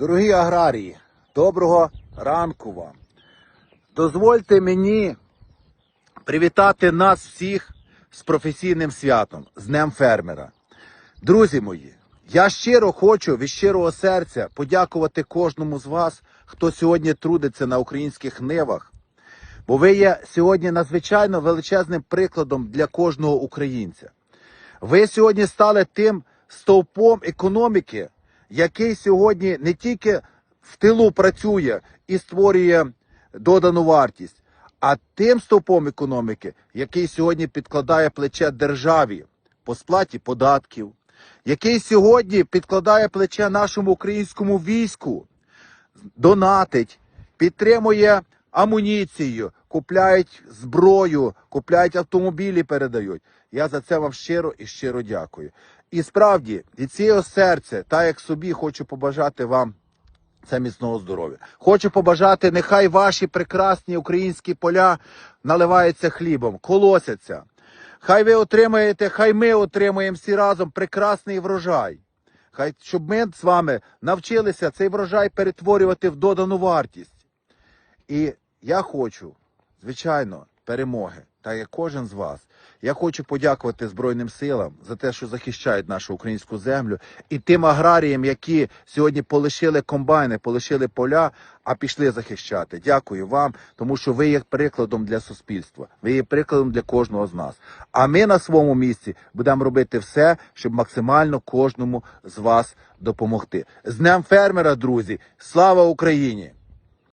Дорогі аграрії, доброго ранку вам. Дозвольте мені привітати нас всіх з професійним святом, з Днем фермера. Друзі мої, я щиро хочу від щирого серця подякувати кожному з вас, хто сьогодні трудиться на українських нивах, бо ви є сьогодні надзвичайно величезним прикладом для кожного українця. Ви сьогодні стали тим стовпом економіки, який сьогодні не тільки в тилу працює і створює додану вартість, а тим стовпом економіки, який сьогодні підкладає плече державі по сплаті податків, який сьогодні підкладає плече нашому українському війську, донатить, підтримує амуніцію, купляють зброю, купляють автомобілі, передають. Я за це вам щиро і щиро дякую. І справді від цього серця, так як собі, хочу побажати вам. Це міцного здоров'я. Хочу побажати, нехай ваші прекрасні українські поля наливаються хлібом, колосяться. Хай ви отримаєте, хай ми отримаємо всі разом прекрасний врожай. Хай щоб ми з вами навчилися цей врожай перетворювати в додану вартість. І я хочу, звичайно, перемоги, так як кожен з вас. Я хочу подякувати Збройним силам за те, що захищають нашу українську землю, і тим аграріям, які сьогодні полишили комбайни, полишили поля, а пішли захищати. Дякую вам, тому що ви є прикладом для суспільства. Ви є прикладом для кожного з нас. А ми на своєму місці будемо робити все, щоб максимально кожному з вас допомогти. З Днем фермера, друзі! Слава Україні!